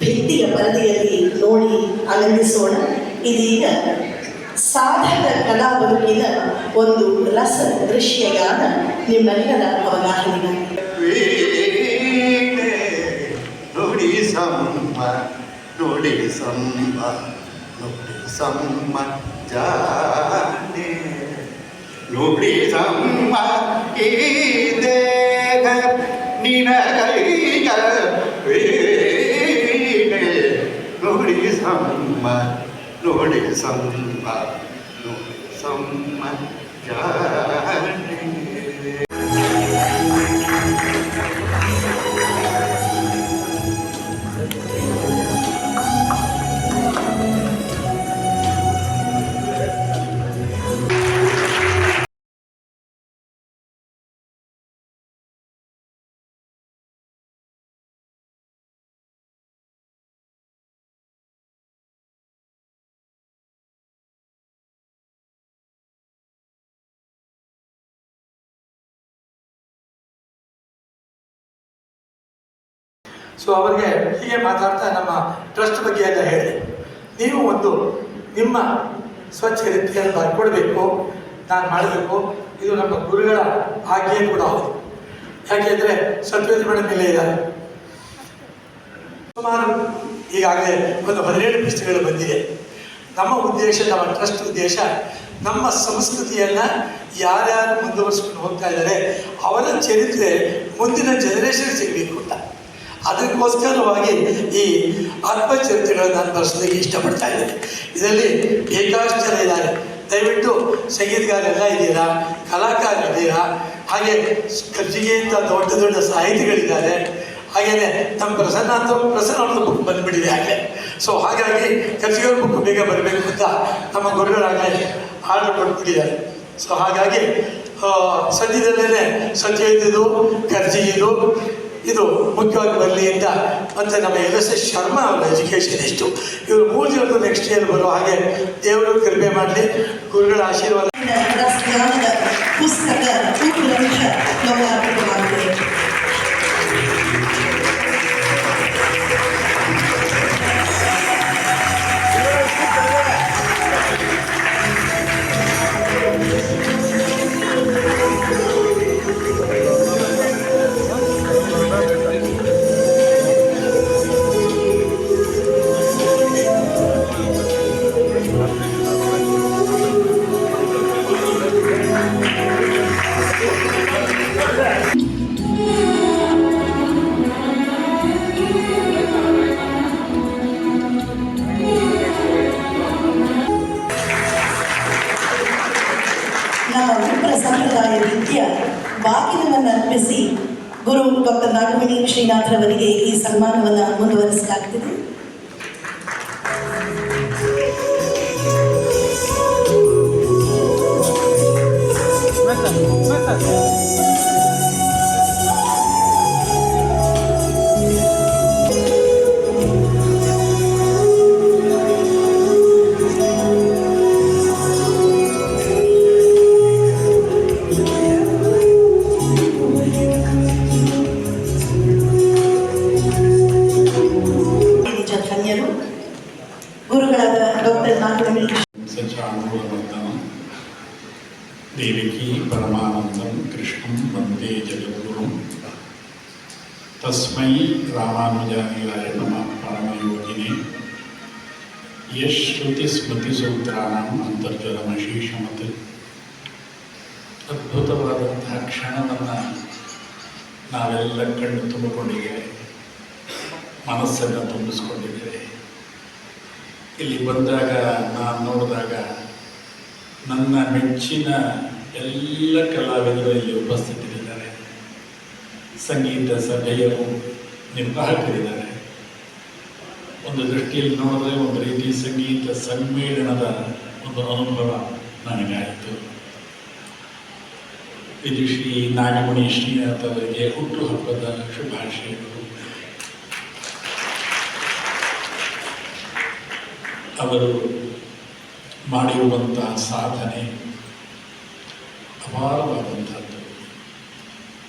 ಭಿತ್ತಿಯ ಪರದೆಯಲ್ಲಿ ನೋಡಿ ಆನಂದಿಸೋಣ. ಇದೀಗ ಸಾಧಕ ಕಲಾ ಬದುಕಿನ ಒಂದು ರಸ ದೃಶ್ಯಗಾನ ನಿಮ್ಮೆಲ್ಲರ ಅವಗಾಹನೆಗಾಗಿ ನೋಡಿ ಸಮ್ಮ ನುಡಿ ಸಮ್ಮ ನೋಡಿ ಸಮ್ಮ ಜಾನೆ. ನೋಡಿ ಸಮ್ಮ ಈ ದೇಹ ನಿನಗೈಗ ನುಡಿ ಸಮ್ಮ ನುಡಿ ಸಮ್ಮ ನುಡಿ ಸೊ ಅವರಿಗೆ ಹೀಗೆ ಮಾತಾಡ್ತಾ ನಮ್ಮ ಟ್ರಸ್ಟ್ ಬಗ್ಗೆ ಎಲ್ಲ ಹೇಳಿ. ನೀವು ಒಂದು ನಿಮ್ಮ ಸ್ವಚ್ಛ ರೀತಿಯನ್ನು ಬರ್ಕೊಡ್ಬೇಕು ನಾನು ಮಾಡಬೇಕು, ಇದು ನಮ್ಮ ಗುರುಗಳ ಆಜ್ಞೆ ಕೂಡ ಹೌದು. ಯಾಕೆಂದರೆ ಸತ್ಯದ ಮೇಡಮ್ ಮೇಲೆ ಇದ್ದಾರೆ ಸುಮಾರು ಈಗಾಗಲೇ ಒಂದು ಹದಿನೇಳು ಪುಸ್ತಕಗಳು ಬಂದಿದೆ ನಮ್ಮ ಉದ್ದೇಶ, ನಮ್ಮ ಟ್ರಸ್ಟ್ ಉದ್ದೇಶ, ನಮ್ಮ ಸಂಸ್ಕೃತಿಯನ್ನು ಯಾರ್ಯಾರು ಮುಂದುವರಿಸ್ಕೊಂಡು ಹೋಗ್ತಾ ಇದ್ದಾರೆ, ಅವರ ಚರಿತ್ರೆ ಮುಂದಿನ ಜನರೇಷನ್ ಸಿಗಬೇಕು ಅಂತ. ಅದಕ್ಕೋಸ್ಕರವಾಗಿ ಈ ಆತ್ಮಚರಿತ್ರೆಗಳನ್ನು ನಾನು ಬಳಸೋದಕ್ಕೆ ಇಷ್ಟಪಡ್ತಾ ಇದ್ದೇನೆ. ಇದರಲ್ಲಿ ಬೇಕಾಷ್ಟು ಜನ ಇದ್ದಾರೆ. ದಯವಿಟ್ಟು ಸಂಗೀತಗಾರರೆಲ್ಲ ಇದ್ದೀರಾ? ಕಲಾಕಾರರಿದ್ದೀರಾ? ಹಾಗೆ ಖರ್ಚಿಗೆ ಅಂತ ದೊಡ್ಡ ದೊಡ್ಡ ಸಾಹಿತಿಗಳಿದ್ದಾರೆ. ಹಾಗೆಯೇ ನಮ್ಮ ಪ್ರಸನ್ನ ಅಂತ ಪ್ರಸನ್ನ ಅವ್ರದ್ದು ಬುಕ್ ಬಂದ್ಬಿಟ್ಟಿದೆ ಹಾಗೆ. ಸೊ ಹಾಗಾಗಿ ಖರ್ಚಿಗೆ ಬುಕ್ ಬೇಗ ಬರಬೇಕು ಅಂತ ನಮ್ಮ ಗುರುಗಳಾಗಲೇ ಆರ್ಡರ್ ಕೊಟ್ಬಿಟ್ಟಿದ್ದಾರೆ. ಸೊ ಹಾಗಾಗಿ ಸದ್ಯದಲ್ಲೇ ಇದ್ದಿದ್ದು ಖರ್ಚಿಗಿದು ಇದು ಮುಖ್ಯವಾಗಿ ಬರಲಿ ಅಂತ ಮತ್ತು ನಮ್ಮ ಎಲ್ ಎಸ್ ಎಸ್ ಶರ್ಮಾ ಅವರ ಎಜುಕೇಷನ್ ಇಷ್ಟು. ಇವರು ಮೂರು ಜನರು ನೆಕ್ಸ್ಟ್ ಇಯರ್ ಬರೋ ಹಾಗೆ ದೇವರು ಕೃಪೆ ಮಾಡಲಿ, ಗುರುಗಳ ಆಶೀರ್ವಾದ. ಪುಸ್ತಕ ಡಾಕ್ಟರ್ ನಾಗಮಣಿ ಶ್ರೀನಾಥರವರಿಗೆ ಈ ಸನ್ಮಾನವನ್ನು ಮುಂದುವರಿಸಲಾಗ್ತಿದೆ. ನಿಜ ಅದ್ಭುತವಾದಂತಹ ಕ್ಷಣವನ್ನು ನಾವೆಲ್ಲ ಕಣ್ಣು ತುಂಬಿಕೊಂಡಿದ್ದೇವೆ ಮನಸ್ಸನ್ನು ತುಂಬಿಸ್ಕೊಂಡಿದ್ದೇವೆ ಇಲ್ಲಿ ಬಂದಾಗ, ನಾನು ನೋಡಿದಾಗ ನನ್ನ ಮೆಚ್ಚಿನ ಎಲ್ಲ ಕಲಾವಿದರು ಇಲ್ಲಿ ಉಪಸ್ಥಿತರಿದ್ದಾರೆ. ಸಂಗೀತ ಸಭೆಯರು ನಿರ್ವಾಹಕರಿದ್ದಾರೆ. ಒಂದು ದೃಷ್ಟಿಯಲ್ಲಿ ನೋಡಿದ್ರೆ ಒಂದು ರೀತಿ ಸಂಗೀತ ಸಮ್ಮೇಳನದ ಒಂದು ಅನುಭವ ನನಗಾಯಿತು. ಇದು ಶ್ರೀ ನಾಗಮಣಿ ಶ್ರೀನಾಥ್ ಹುಟ್ಟುಹಬ್ಬದ ಶುಭಾಶಯಗಳು ಅವರು ಮಾಡಿರುವಂತಹ ಸಾಧನೆ ಅಪಾರವಾದಂಥದ್ದು.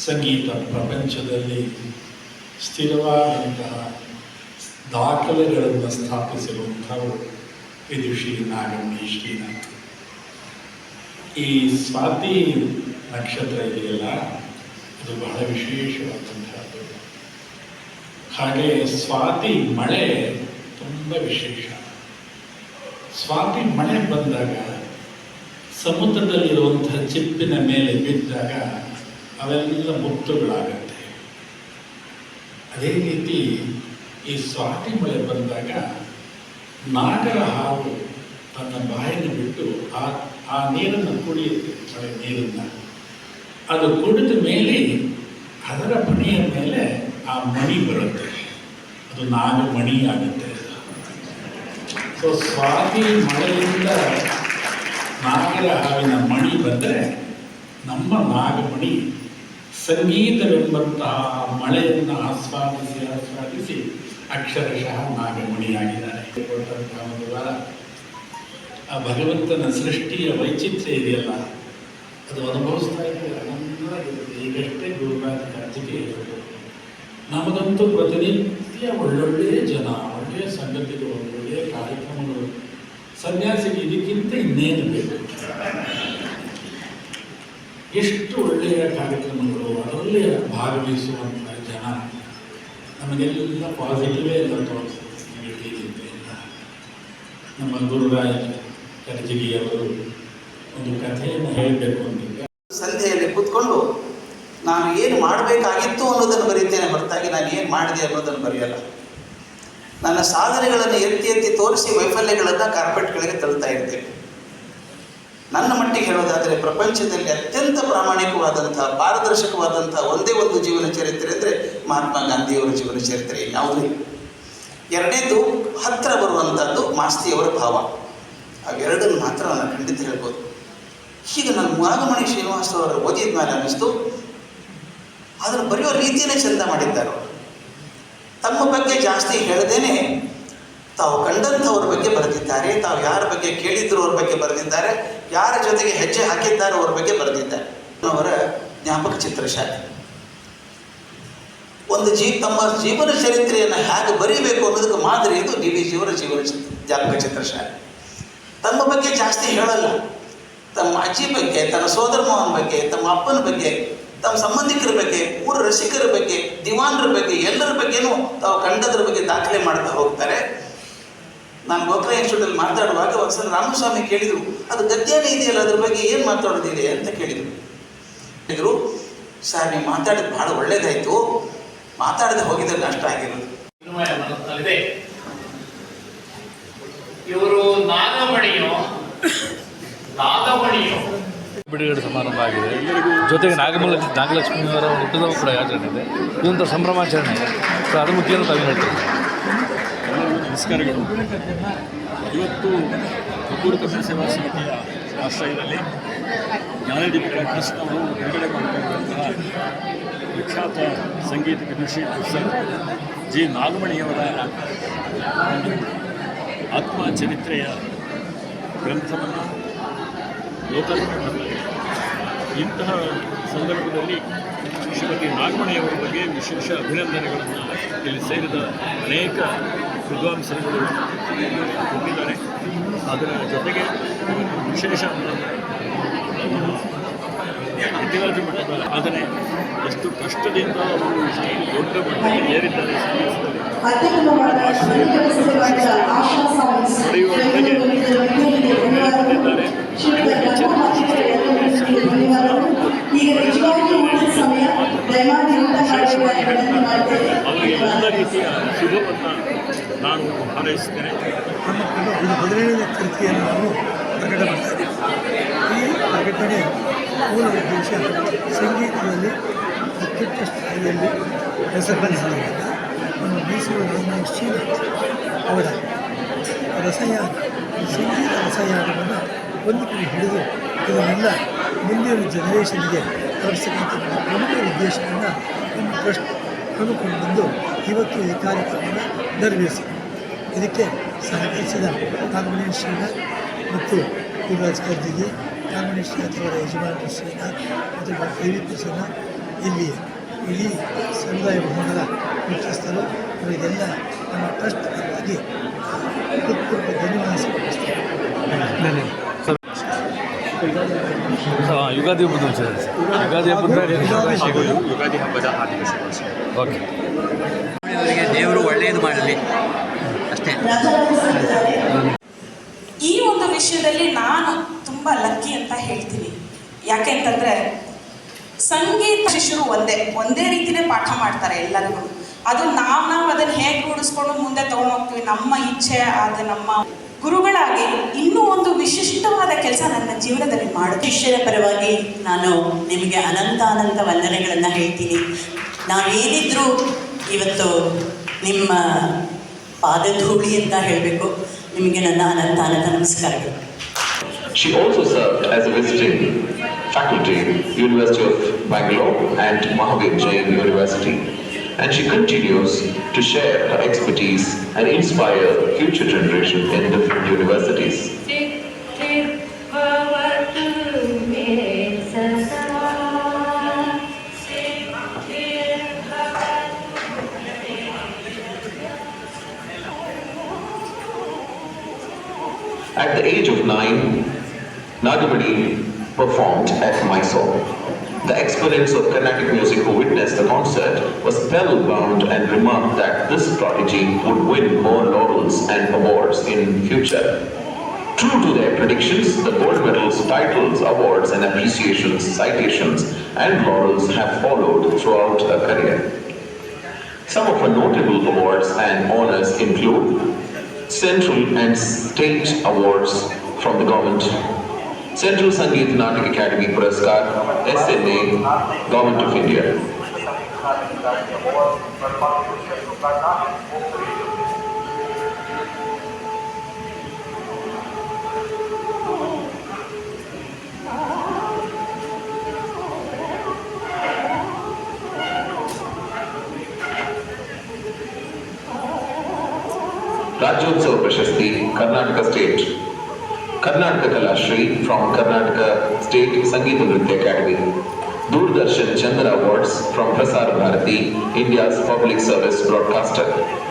ಸಂಗೀತ ಪ್ರಪಂಚದಲ್ಲಿ ಸ್ಥಿರವಾದಂತಹ ದಾಖಲೆಗಳನ್ನು ಸ್ಥಾಪಿಸಿರುವಂಥವರು ಶ್ರೀ ನಾಗಮಣಿ ಶ್ರೀನಾಥ್. ಈ ಸ್ವಾತಿ ನಕ್ಷತ್ರ ಇದೆಯಲ್ಲ? ಅದು ಬಹಳ ವಿಶೇಷವಾದಂಥದ್ದು. ಹಾಗೆ ಸ್ವಾತಿ ಮಳೆ ತುಂಬ ವಿಶೇಷ. ಸ್ವಾತಿ ಮಳೆ ಬಂದಾಗ ಸಮುದ್ರದಲ್ಲಿರುವಂಥ ಚಿಪ್ಪಿನ ಮೇಲೆ ಬಿದ್ದಾಗ ಅವೆಲ್ಲ ಮುತ್ತುಗಳಾಗತ್ತೆ. ಅದೇ ರೀತಿ ಈ ಸ್ವಾತಿ ಮಳೆ ಬಂದಾಗ ನಾಗರ ಹಾವು ತನ್ನ ಬಾಯನ್ನು ಬಿಟ್ಟು ಆ ಆ ನೀರನ್ನು ಕುಡಿಯುತ್ತೆ ಮಳೆ ನೀರನ್ನು. ಅದು ಕುಡಿದ ಮೇಲೆ ಅದರ ಮಣಿಯ ಮೇಲೆ ಆ ಮಣಿ ಬರುತ್ತೆ. ಅದು ನಾಗಮಣಿ ಆಗುತ್ತೆ. ಸೊ ಸ್ವಾತಿ ಮಳೆಯಿಂದ ನಾಗರ ಹಾವಿನ ಮಣಿ ಬಂದರೆ ನಮ್ಮ ನಾಗಮಣಿ ಸಂಗೀತವೆಂಬಂತಹ ಮಳೆಯನ್ನು ಆಸ್ವಾದಿಸಿ ಆಸ್ವಾದಿಸಿ ಅಕ್ಷರಶಃ ನಾಗಮಣಿಯಾಗಿದ್ದಾರೆ ಒಂದು ವರ. ಆ ಭಗವಂತನ ಸೃಷ್ಟಿಯ ವೈಚಿತ್ರ್ಯ ಇದೆಯಲ್ಲ? ಅದು ಅನುಭವಿಸ್ತಾ ಇದ್ದರೆ ಆನಂದವಾಗಿರುತ್ತೆ ಈಗಷ್ಟೇ ಗುರುಗಾರ ಕಾರ್ತಿಕೆ ನಮಗಂತೂ ಪ್ರತಿನಿತ್ಯ ಒಳ್ಳೊಳ್ಳೆಯ ಜನ ಒಳ್ಳೆಯ ಸಂಗತಿಗಳು ಒಳ್ಳೆಯ ಕಾರ್ಯಕ್ರಮಗಳು, ಸನ್ಯಾಸಿಗೆ ಇದಕ್ಕಿಂತ ಇನ್ನೇನು ಬೇಕು? ಎಷ್ಟು ಒಳ್ಳೆಯ ಕಾರ್ಯಕ್ರಮಗಳು, ಅದರಲ್ಲಿ ಭಾಗವಹಿಸುವಂಥ ಜನ ನಮಗೆಲ್ಲ ಪಾಸಿಟಿವೇ ಎಲ್ಲ ತೋರಿಸುತ್ತೆ. ನಮ್ಮ ಗುರುರಾಯ ಕರ್ಜಿಗಿಯವರು ಒಂದು ಕಥೆಯನ್ನು ಹೇಳಬೇಕು ಅಂತಿದ್ದೆ ಸಂಧ್ಯೆಯಲ್ಲಿ ಕೂತ್ಕೊಂಡು ನಾನು ಏನು ಮಾಡಬೇಕಾಗಿತ್ತು ಅನ್ನೋದನ್ನು ಬರೀತೇನೆ. ಹೊರತಾಗಿ ನಾನು ಏನು ಮಾಡಿದೆ ಅನ್ನೋದನ್ನು ಬರೆಯಲ್ಲ. ನನ್ನ ಸಾಧನೆಗಳನ್ನು ಎತ್ತಿ ಎತ್ತಿ ತೋರಿಸಿ ವೈಫಲ್ಯಗಳನ್ನು ಕಾರ್ಪೆಟ್ಗಳಿಗೆ ತಳ್ತಾ ಇರ್ತೇನೆ ನನ್ನ ಮಟ್ಟಿಗೆ ಹೇಳೋದಾದರೆ ಪ್ರಪಂಚದಲ್ಲಿ ಅತ್ಯಂತ ಪ್ರಾಮಾಣಿಕವಾದಂಥ, ಪಾರದರ್ಶಕವಾದಂಥ ಒಂದೇ ಒಂದು ಜೀವನ ಚರಿತ್ರೆ ಅಂದರೆ ಮಹಾತ್ಮ ಗಾಂಧಿಯವರ ಜೀವನ ಚರಿತ್ರೆ. ಯಾವುದೇ? ಎರಡನೇದು ಹತ್ತಿರ ಬರುವಂಥದ್ದು ಮಾಸ್ತಿಯವರ ಭಾವ. ಅವೆರಡನ್ನು ಮಾತ್ರ ನಾನು ಖಂಡಿತ ಹೇಳ್ಬೋದು. ಹೀಗೆ ನಾನು ಮಾಗಮಣಿ ಶ್ರೀನಿವಾಸ ಅವರು ಓದಿದ ಮೇಲೆ ಅನ್ನಿಸ್ತು. ಅದನ್ನು ಬರೆಯೋ ರೀತಿಯೇ ಚಂದ ಮಾಡಿದ್ದಾರೆ. ತಮ್ಮ ಬಗ್ಗೆ ಜಾಸ್ತಿ ಹೇಳದೇನೆ ತಾವು ಕಂಡಂಥವ್ರ ಬಗ್ಗೆ ಬರೆದಿದ್ದಾರೆ, ತಾವು ಯಾರ ಬಗ್ಗೆ ಕೇಳಿದ್ರು ಅವ್ರ ಬಗ್ಗೆ ಬರೆದಿದ್ದಾರೆ, ಯಾರ ಜೊತೆಗೆ ಹೆಜ್ಜೆ ಹಾಕಿದ್ದಾರೆ ಅವ್ರ ಬಗ್ಗೆ ಬರೆದಿದ್ದಾರೆ. ಅವರ ಜ್ಞಾಪಕ ಚಿತ್ರಶಾಲೆ. ಒಂದು ಜೀ, ತಮ್ಮ ಜೀವನ ಚರಿತ್ರೆಯನ್ನು ಹೇಗೆ ಬರೀಬೇಕು ಅನ್ನೋದಕ್ಕೆ ಮಾದರಿ ಇದು ಡಿ ವಿ ಜಿಯವರ ಜೀವನ ಜ್ಞಾಪಕ ಚಿತ್ರಶಾಲೆ. ತಮ್ಮ ಬಗ್ಗೆ ಜಾಸ್ತಿ ಹೇಳಲ್ಲ. ತಮ್ಮ ಅಜ್ಜಿ ಬಗ್ಗೆ, ತನ್ನ ಸೋದರ ಮಾವನ ಬಗ್ಗೆ, ತಮ್ಮ ಅಪ್ಪನ ಬಗ್ಗೆ ತಮ್ಮ ಸಂಬಂಧಿಕರ ಬಗ್ಗೆ ಊರ ರಸಿಕರ ಬಗ್ಗೆ, ದಿವಾನ್ರ ಬಗ್ಗೆ, ಎಲ್ಲರ ಬಗ್ಗೆನೂ ತಾವು ಕಂಡದ್ರ ಬಗ್ಗೆ ದಾಖಲೆ ಮಾಡ್ತಾ ಹೋಗ್ತಾರೆ. ನಾನು ಗೋಖಲೆ ಇನ್ಸ್ಟಿಟ್ಯೂಟಲ್ಲಿ ಮಾತಾಡುವಾಗ ಒಂದ್ಸಲ ರಾಮಸ್ವಾಮಿ ಕೇಳಿದರು, ಅದು ಗದ್ಯನೇ ಇದೆಯಲ್ಲ, ಅದ್ರ ಬಗ್ಗೆ ಏನು ಮಾತಾಡೋದಿದೆ ಅಂತ ಕೇಳಿದರು. ಹೇಳಿದರು, ಸರ್, ನೀವು ಮಾತಾಡಿದ್ದು ಭಾಳ ಒಳ್ಳೇದಾಯಿತು. ಮಾತಾಡದೆ ಹೋಗಿದ್ರೆ ನಷ್ಟ ಆಗಿರೋದು. ಬಿಡುಗಡೆ ಸಮಾರಂಭ ಆಗಿದೆ. ಜೊತೆಗೆ ನಾಗಮಲ ನಾಗಲಕ್ಷ್ಮಿಯವರ ಹುಟ್ಟಿದ ಕೂಡ ಆಚರಣೆ ಇದೆ. ಇದೊಂಥರ ಸಂಭ್ರಮಾಚರಣೆ. ಸೊ ಅದು ಮುಖ್ಯ ಅಂತ ತಾವೇ ಹೇಳ್ತೀರಿ. ನಮಸ್ಕಾರಗಳು. ಇವತ್ತು ಕಬ್ಬೂರು ಕನ್ನಡ ಸೇವಾ ಸಮಿತಿಯ ಆಶ್ರಯದಲ್ಲಿ ಜ್ಞಾನದೀಪಿಕ ಟ್ರಸ್ಟ್ನವರು ಬಿಡುಗಡೆ ಮಾಡಿಕೊಂಡಿರುವಂತಹ ವಿಖ್ಯಾತ ಸಂಗೀತ ವಿದುಷಿ ಪ್ರೊಫೆಸರ್ ಜಿ ನಾಗಮಣಿಯವರ ಒಂದು ಆತ್ಮಚರಿತ್ರೆಯ ಗ್ರಂಥವನ್ನು ಲೋಕಾರ್ಪಣೆ ಮಾಡಲಾಗಿದೆ ಇಂತಹ ಸಂದರ್ಭದಲ್ಲಿ ಶ್ರೀಮತಿ ನಾಗಮಣಿಯವರ ಬಗ್ಗೆ ವಿಶೇಷ ಅಭಿನಂದನೆಗಳನ್ನು ಇಲ್ಲಿ ಸೇರಿದ ಅನೇಕ ವಿದ್ವಾಂಸರುಗಳು ಕೊಟ್ಟಿದ್ದಾರೆ. ಅದರ ಜೊತೆಗೆ ವಿಶೇಷ ಇತಿಹಾಸ ಮಟ್ಟದ ಆದರೆ ಎಷ್ಟು ಕಷ್ಟದಿಂದ ಅವರು ದೊಡ್ಡ ಮಟ್ಟಕ್ಕೆ ಏರಿದ್ದಾರೆ ಪಡೆಯುವ ಅತ್ಯುತ್ತಮವಾದ ನಿಜವಾಗಿಯೂ ಊಟದ ಸಮಯ ದಯಮಾಡಿ ಊಟ ಶುಭವನ್ನು ನಾನು ಹಾರೈಸ್ತೇನೆ ಇದು ಹದಿನೇಳನೇ ಕೃತಿಯನ್ನು ನಾವು ಪ್ರಕಟ ಈ ಪ್ರಕಟಣೆ ಮೂಲ ಉದ್ದೇಶ ಸಂಗೀತದಲ್ಲಿ ಅತ್ಯುತ್ತ ಸ್ಥಾಯಿಯಲ್ಲಿ ಹೆಸರುಗಳಿಸಿದ ನಮ್ಮ ಮೈಸೂರು ಶ್ರೀನಾಥ್ ಅವರ ರಸಯಾನ ಸಂಗೀತ ರಸಯಾನವನ್ನು ಒಂದು ಕಡೆ ಹಿಡಿದು, ಇದನ್ನೆಲ್ಲ ಮುಂದಿನ ಜನರೇಷನ್ಗೆ ತೋರಿಸಬೇಕಂತ ಪ್ರಮುಖ ಉದ್ದೇಶವನ್ನು ನಮ್ಮ ಟ್ರಸ್ಟ್ ಹಮ್ಮಿಕೊಂಡು ಬಂದು ಇವತ್ತು ಈ ಕಾರ್ಯಕ್ರಮವನ್ನು ನೆರವೇರಿಸಿದೆ. ಇದಕ್ಕೆ ಸಹಕರಿಸಿದ ನಾಗಮಣಿ ಶ್ರೀನಾಥ್ ಮತ್ತು ಯುವರಾಜ್ ಕರ್ಜಿಗೆ ನಾಗಮಣಿ ಶ್ರೀನಾಥ್ ಅವರ ಯಜಮಾನರು ಶ್ರೀನಾಥ್ ಮತ್ತು ದೇವಿ ಪ್ರಸನ್ನ ಇಲ್ಲಿ ಇಡೀ ಸಮುದಾಯ ಭವನದ ಮುಖ್ಯಸ್ಥರು ಅವರಿಗೆಲ್ಲ ನಮ್ಮ ಟ್ರಸ್ಟ್ ಪರವಾಗಿ ಧನ್ಯವಾದ ಸಮರ್ಪಿಸ್ತೇನೆ ಸೊ ಯುಗಾದಿ ಹಬ್ಬದ ವಿಚಾರ ಸರ್. ಯುಗಾದಿ ಹಬ್ಬದ ಶುಭಾಶಯಗಳು ಯುಗಾದಿ ಹಬ್ಬದ ಹಾರ್ದಿಕ ಶುಭಾಶಯ ಓಕೆ. ಅವರಿಗೆ ದೇವರು ಒಳ್ಳೆಯದು ಮಾಡಲಿ. ಅಷ್ಟೇ. ಈ ಒಂದು ವಿಷಯದಲ್ಲಿ ನಾನು ತುಂಬ ಲಕ್ಕಿ ಅಂತ ಹೇಳ್ತೀನಿ. ಯಾಕೆ ಅಂತಂದ್ರೆ ಸಂಗೀತ ಶಿಷ್ಯರು ಒಂದೇ ಒಂದೇ ರೀತಿನೇ ಪಾಠ ಮಾಡ್ತಾರೆ ಎಲ್ಲರಿಗೂ. ಅದು ನಾವು ನಾವು ಅದನ್ನು ಹೇಗೆ ರೂಢಿಸ್ಕೊಂಡು ಮುಂದೆ ತೊಗೊಂಡು ಹೋಗ್ತೀವಿ ನಮ್ಮ ಇಚ್ಛೆ ಅದು ನಮ್ಮ ಗುರುಗಳಾಗಿ ಇನ್ನೂ ಒಂದು ವಿಶಿಷ್ಟವಾದ ಕೆಲಸ ನನ್ನ ಜೀವನದಲ್ಲಿ ಮಾಡು ಶಿಷ್ಯರ ಪರವಾಗಿ ನಾನು ನಿಮಗೆ ಅನಂತ ಅನಂತ ವಂದನೆಗಳನ್ನು ಹೇಳ್ತೀನಿ. ನಾವೇನಿದ್ರೂ ಇವತ್ತು ನಿಮ್ಮ ಪಾದಧೂಳಿ ಅಂತ ಹೇಳಬೇಕು. ನಿಮಗೆ ನನ್ನ ಅನಂತ ಅನಂತ ನಮಸ್ಕಾರಗಳು. She also served as a visiting faculty, University of Bangalore and Mahavir Jain University. And she continues to share her expertise and inspire future generations in different universities. At the age of nine, Nagamani performed at Mysore. The exponents of Carnatic music who witnessed the concert was spellbound and remarked that this prodigy would win more laurels and awards in future. True to their predictions, the gold medals, titles, awards and appreciations, citations and laurels have followed throughout her career. Some of her notable awards and honors include central and state awards from the government. Central Sangeet Natak academy पुरस्कार S N A government of India Rajyotsava Prashasti Karnataka state Kalashri from Karnataka State Sangeeta Nritya Academy. Doordarshan Chandra Awards from Prasar Bharati, India's public service broadcaster. Sangeetha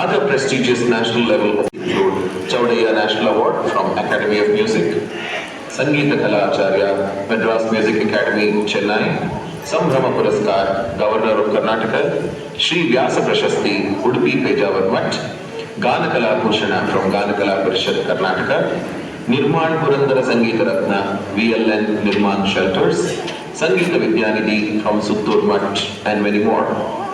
other prestigious national level include Chaudhaya National Award from Academy of Music, Sangeeta Kala Acharya, Madras Music Academy in Chennai, Samrama Puraskar, Governor of Karnataka, Shri Vyasa Prashasti, Udupi Pejavar Mutt, Ganakala Kala from Ganakala Parishad Karnataka, Nirman Purandara Sangeeta Ratna, VLN Nirman Shelters, Sangeeta Vidyanidhi from Suttur Mutt, and many more.